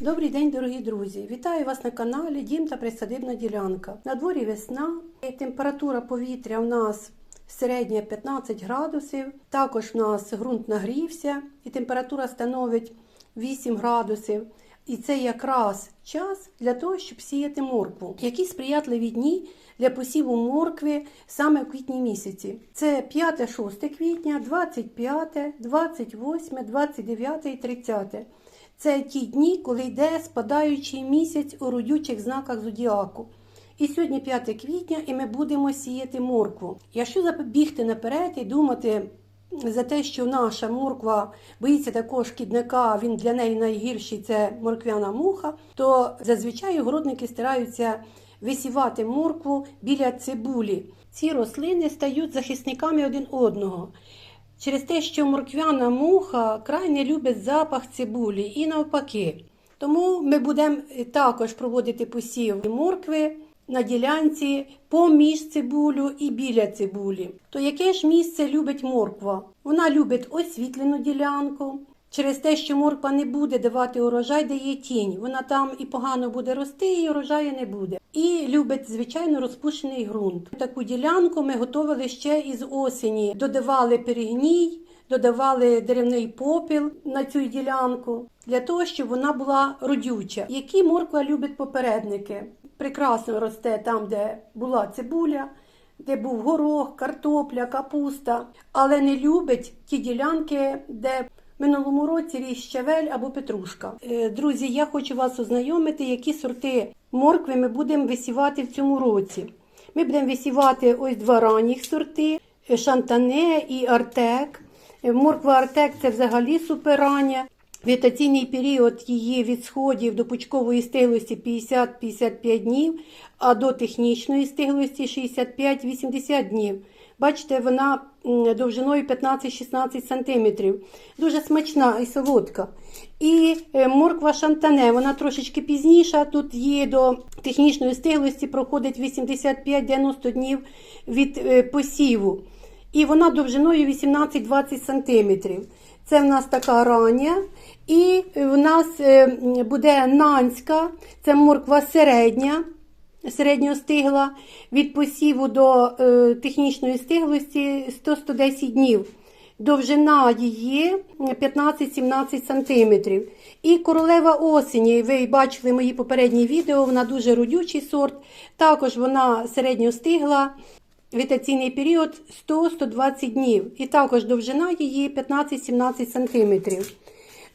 Добрий день, дорогі друзі! Вітаю вас на каналі Дім та присадибна ділянка. На дворі весна, температура повітря в нас середня 15 градусів. Також в нас ґрунт нагрівся, і температура становить 8 градусів. І це якраз час для того, щоб сіяти моркву. Які сприятливі дні для посіву моркви саме в квітні місяці. Це 5-6 квітня, 25, 28, 29 і 30. Це ті дні, коли йде спадаючий місяць у родючих знаках зодіаку. І сьогодні 5 квітня, і ми будемо сіяти моркву. Якщо забігти наперед і думати за те, що наша морква боїться такого шкідника, він для неї найгірший це морквяна муха, то зазвичай огородники стараються висівати моркву біля цибулі. Ці рослини стають захисниками один одного. Через те, що морквяна муха крайне любить запах цибулі і навпаки. Тому ми будемо також проводити посів моркви на ділянці поміж цибулю і біля цибулі. То яке ж місце любить морква? Вона любить освітлену ділянку. Через те, що морква не буде давати урожай, дає тінь. Вона там і погано буде рости, і урожаю не буде. І любить, звичайно, розпущений ґрунт. Таку ділянку ми готували ще із осені. Додавали перегній, додавали деревний попіл на цю ділянку для того, щоб вона була родюча. Які морква любить попередники? Прекрасно росте там, де була цибуля. Де був горох, картопля, капуста, але не любить ті ділянки, де минулому році ріс щавель або петрушка. Е, Друзі, я хочу вас ознайомити, які сорти моркви ми будемо висівати в цьому році. Ми будемо висівати ось два ранніх сорти: е, шантане і артек. Е, Морква артек це взагалі суперрання. Вегетаційний період її від сходів до пучкової стиглості 50-55 днів, а до технічної стиглості 65-80 днів. Бачите, вона довжиною 15-16 см. Дуже смачна і солодка. І е, морква шантане, вона трошечки пізніша. Тут її до технічної стиглості проходить 85-90 днів від е, посіву. І вона довжиною 18-20 см. Це в нас така рання. І в нас е, буде нанська, це морква середня, середньостигла, від посіву до е, технічної стиглості 100-110 днів. Довжина її 15-17 см. І королева осені, ви бачили мої попередні відео, вона дуже родючий сорт. Також вона середньостигла. Вегетаційний період 100-120 днів. І також довжина її 15-17 см.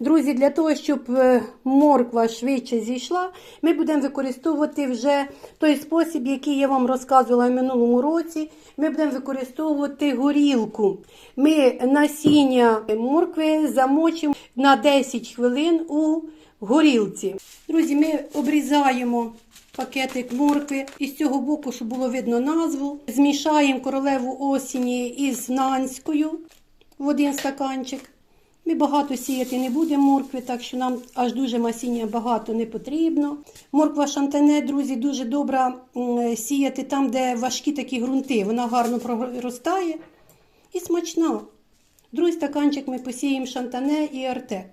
Друзі, для того, щоб е, морква швидше зійшла, ми будемо використовувати вже той спосіб, який я вам розказувала в минулому році. Ми будемо використовувати горілку. Ми насіння моркви замочимо на 10 хвилин у горілці. Друзі, ми обрізаємо пакетик моркви і цього боку, щоб було видно назву. Змішаємо королеву осені із нанською в один стаканчик. Ми багато сіяти не будемо моркви, так що нам аж дуже масіння багато не потрібно. Морква шантане, друзі, дуже добра сіяти там, де важкі такі ґрунти. Вона гарно проростає і смачна. Другий стаканчик ми посіємо шантане і артек.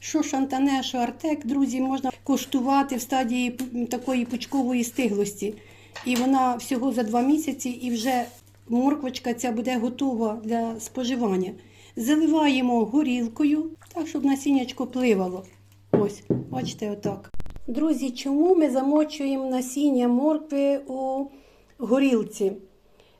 Що шантане, що артек, друзі, можна куштувати в стадії такої пучкової стиглості. І вона всього за два місяці, і вже морквочка ця буде готова для споживання. Заливаємо горілкою, так, щоб насіннячко пливало. Ось, бачите, отак. Друзі, чому ми замочуємо насіння моркви у горілці?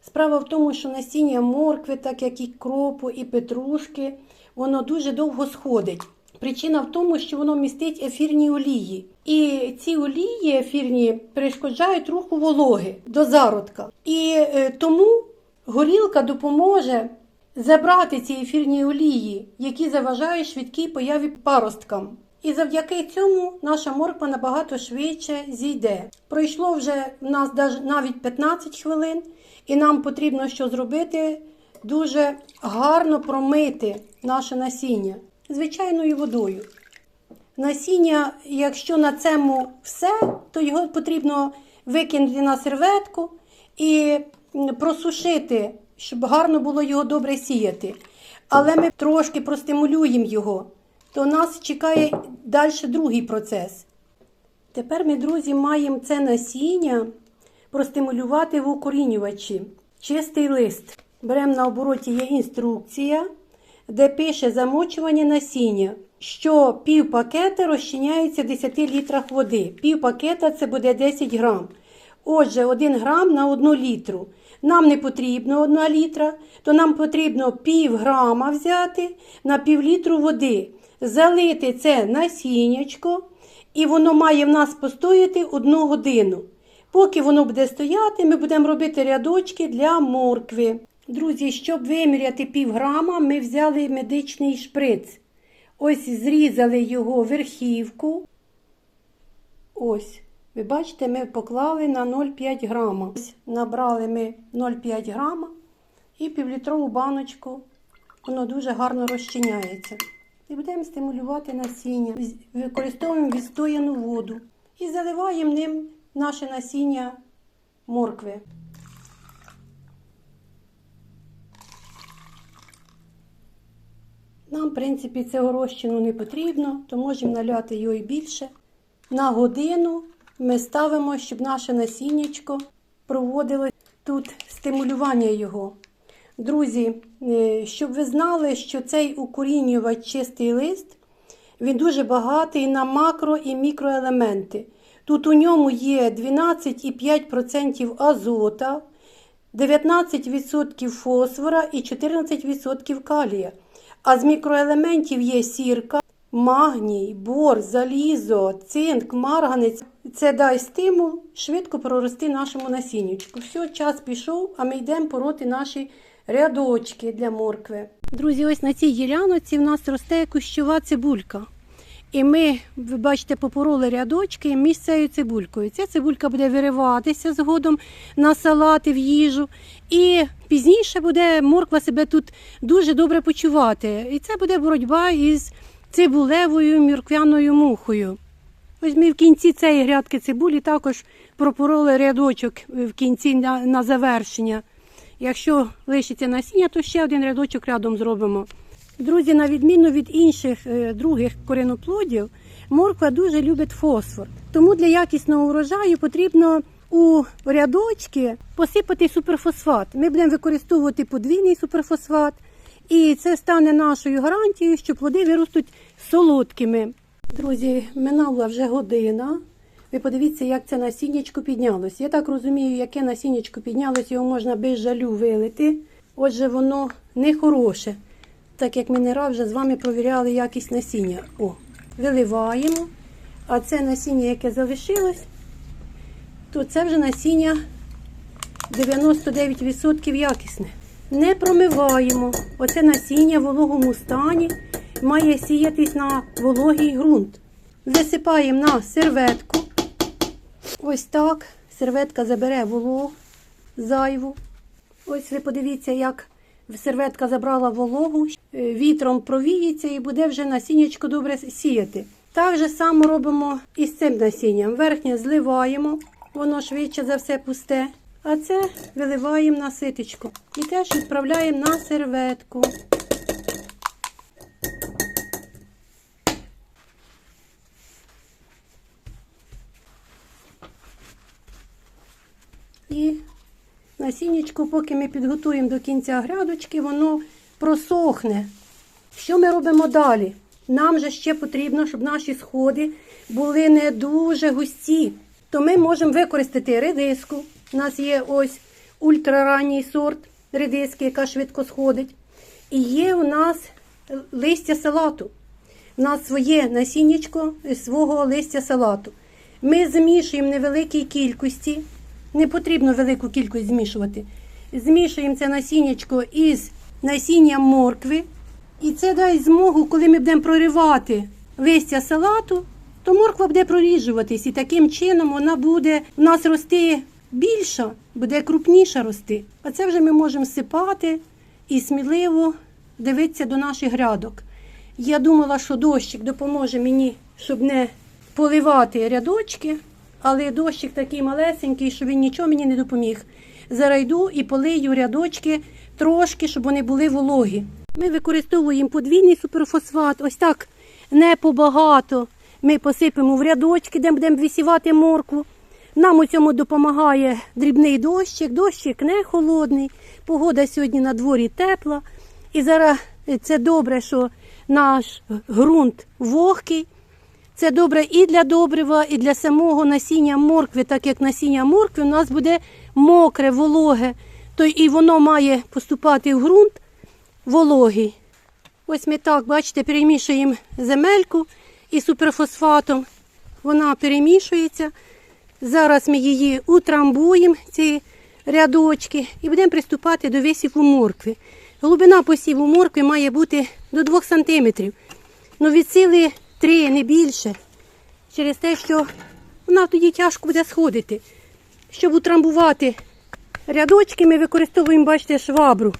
Справа в тому, що насіння моркви, так як і кропу, і петрушки, воно дуже довго сходить. Причина в тому, що воно містить ефірні олії. І ці олії ефірні перешкоджають руху вологи до зародка. І е, тому горілка допоможе забрати ці ефірні олії, які заважають швидкій появі паросткам. І завдяки цьому наша морква набагато швидше зійде. Пройшло вже в нас навіть 15 хвилин, і нам потрібно що зробити? Дуже гарно промити наше насіння звичайною водою. Насіння, якщо на цьому все, то його потрібно викинути на серветку і просушити, щоб гарно було його добре сіяти. Але ми трошки простимулюємо його. то нас чекає далі другий процес. Тепер ми, друзі, маємо це насіння простимулювати в укорінювачі. Чистий лист. Беремо на обороті є інструкція, де пише замочування насіння, що пів пакета розчиняється в 10 літрах води. Пів пакета це буде 10 грам. Отже, 1 грам на 1 літру. Нам не потрібно 1 літра, то нам потрібно пів грама взяти на пів літру води, залити це насіннячко, і воно має в нас постояти одну годину. Поки воно буде стояти, ми будемо робити рядочки для моркви. Друзі, щоб виміряти пів грама, ми взяли медичний шприц. Ось зрізали його верхівку. Ось. Ви бачите, ми поклали на 0,5 грама. Набрали ми 0,5 грама і півлітрову баночку. Воно дуже гарно розчиняється. І будемо стимулювати насіння. Використовуємо відстояну воду і заливаємо ним наше насіння моркви. Нам, в принципі, цього розчину не потрібно, то можемо наляти його і більше. На годину ми ставимо, щоб наше насіннячко проводило тут стимулювання його. Друзі, е, щоб ви знали, що цей укорінювач чистий лист, він дуже багатий на макро і мікроелементи. Тут у ньому є 12,5% азота, 19% фосфора і 14% калія. А з мікроелементів є сірка, магній, бор, залізо, цинк, марганець. Це дасть стимул швидко прорости нашому насіннячку. Все, час пішов, а ми йдемо пороти наші рядочки для моркви. Друзі, ось на цій ділянці в нас росте кущова цибулька. І ми, ви бачите, попороли рядочки між цією цибулькою. Ця цибулька буде вириватися згодом на салати в їжу. І пізніше буде морква себе тут дуже добре почувати. І це буде боротьба із цибулевою мірквяною мухою. Ось ми в кінці цієї грядки цибулі також пропороли рядочок в кінці на, на завершення. Якщо лишиться насіння, то ще один рядочок рядом зробимо. Друзі, на відміну від інших е, других кореноплодів, морква дуже любить фосфор. Тому для якісного урожаю потрібно у рядочки посипати суперфосфат. Ми будемо використовувати подвійний суперфосфат, і це стане нашою гарантією, що плоди виростуть солодкими. Друзі, минула вже година. Ви подивіться, як це насіннячко піднялось. Я так розумію, яке насіннячко піднялось, його можна без жалю вилити. Отже, воно не хороше. Так як ми не раз вже з вами провіряли якість насіння. О, виливаємо. А це насіння, яке залишилось, то це вже насіння 99% якісне. Не промиваємо. Оце насіння в вологому стані має сіятись на вологий ґрунт. Висипаємо на серветку. Ось так. Серветка забере вологу зайву. Ось ви подивіться, як серветка забрала вологу, е, вітром провіється і буде вже насіннячко добре сіяти. Так же само робимо і з цим насінням. Верхнє зливаємо, воно швидше за все пусте. А це виливаємо на ситочку і теж відправляємо на серветку. І насіннячко, поки ми підготуємо до кінця грядочки, воно просохне. Що ми робимо далі? Нам же ще потрібно, щоб наші сходи були не дуже густі. То ми можемо використати редиску. У нас є ось ультраранній сорт редиски, яка швидко сходить. І є у нас листя салату. У нас своє насіннячко свого листя салату. Ми змішуємо невеликій кількості. Не потрібно велику кількість змішувати. Змішуємо це насіннячко із насінням моркви. І це дасть змогу, коли ми будемо проривати листя салату, то морква буде проріжуватись. І таким чином вона буде у нас рости більша, буде крупніша рости. А це вже ми можемо сипати і сміливо дивитися до наших грядок. Я думала, що дощик допоможе мені, щоб не поливати рядочки, але дощик такий малесенький, що він нічого мені не допоміг. Зараз йду і полию рядочки трошки, щоб вони були вологі. Ми використовуємо подвійний суперфосфат. Ось так не побагато. Ми посипемо в рядочки, де будемо висівати моркву. Нам у цьому допомагає дрібний дощик. Дощик не холодний. Погода сьогодні на дворі тепла. І зараз це добре, що наш ґрунт вогкий. Це добре і для добрива, і для самого насіння моркви, так як насіння моркви у нас буде мокре, вологе, то і воно має поступати в ґрунт вологий. Ось ми так, бачите, перемішуємо земельку і суперфосфатом. Вона перемішується. Зараз ми її утрамбуємо, ці рядочки, і будемо приступати до висіву моркви. Глибина посіву моркви має бути до 2 см. Ну, від сили 3, не більше. Через те, що вона тоді тяжко буде сходити. Щоб утрамбувати рядочки, ми використовуємо, бачите, швабру.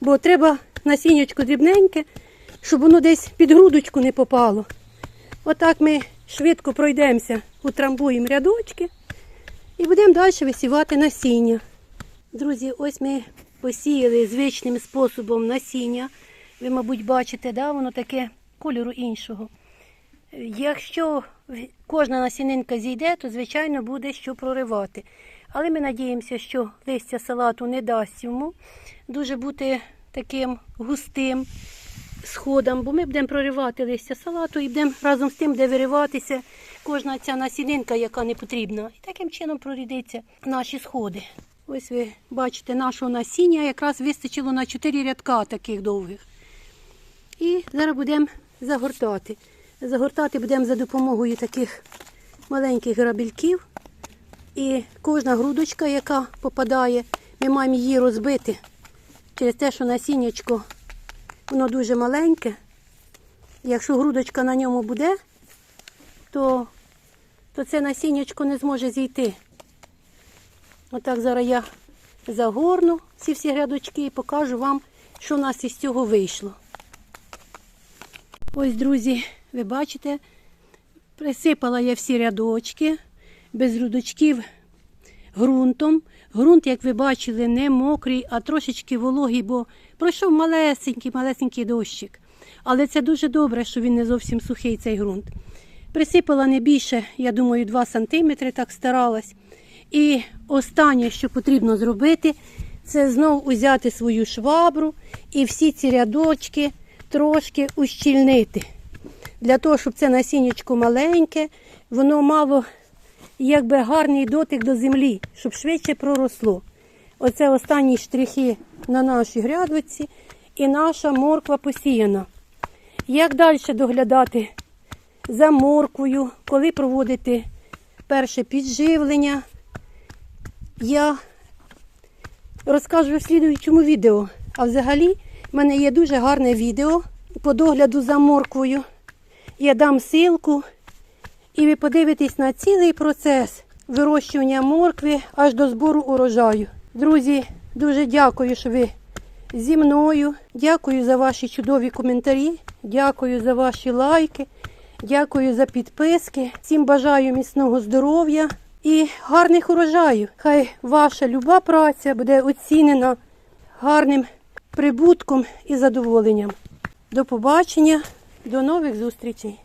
Бо треба насіннячко дрібненьке, щоб воно десь під грудочку не попало. Отак ми швидко пройдемося, утрамбуємо рядочки і будемо далі висівати насіння. Друзі, ось ми посіяли звичним способом насіння. Ви, мабуть, бачите, да, воно таке кольору іншого. Якщо кожна насінинка зійде, то звичайно буде що проривати. Але ми надіємося, що листя салату не дасть йому дуже бути таким густим сходом, бо ми будемо проривати листя салату і будемо разом з тим, де вириватися кожна ця насінинка, яка не потрібна. І таким чином прорідиться наші сходи. Ось ви бачите, нашого насіння якраз вистачило на 4 рядка таких довгих. І зараз будемо загортати. Загортати будемо за допомогою таких маленьких грабельків. І кожна грудочка, яка попадає, ми маємо її розбити через те, що насіннячко воно дуже маленьке. Якщо грудочка на ньому буде, то, то це насіннячко не зможе зійти. Отак зараз я загорну ці всі грядочки і покажу вам, що в нас із цього вийшло. Ось, друзі, ви бачите, присипала я всі рядочки без рудочків ґрунтом. Ґрунт, як ви бачили, не мокрий, а трошечки вологий, бо пройшов малесенький, малесенький дощик. Але це дуже добре, що він не зовсім сухий цей ґрунт. Присипала не більше, я думаю, 2 см, так старалась. І останнє, що потрібно зробити, це знов узяти свою швабру і всі ці рядочки трошки ущільнити. Для того, щоб це насіннячко маленьке, воно мало якби гарний дотик до землі, щоб швидше проросло. Оце останні штрихи на нашій грядочці і наша морква посіяна. Як далі доглядати за морквою, коли проводити перше підживлення, я розкажу в слідуючому відео. А взагалі в мене є дуже гарне відео по догляду за морквою. Я дам ссылку, і ви подивитесь на цілий процес вирощування моркви аж до збору урожаю. Друзі, дуже дякую, що ви зі мною. Дякую за ваші чудові коментарі. Дякую за ваші лайки. Дякую за підписки. Всім бажаю міцного здоров'я і гарних урожаїв. Хай ваша люба праця буде оцінена гарним прибутком і задоволенням. До побачення, до нових зустрічей.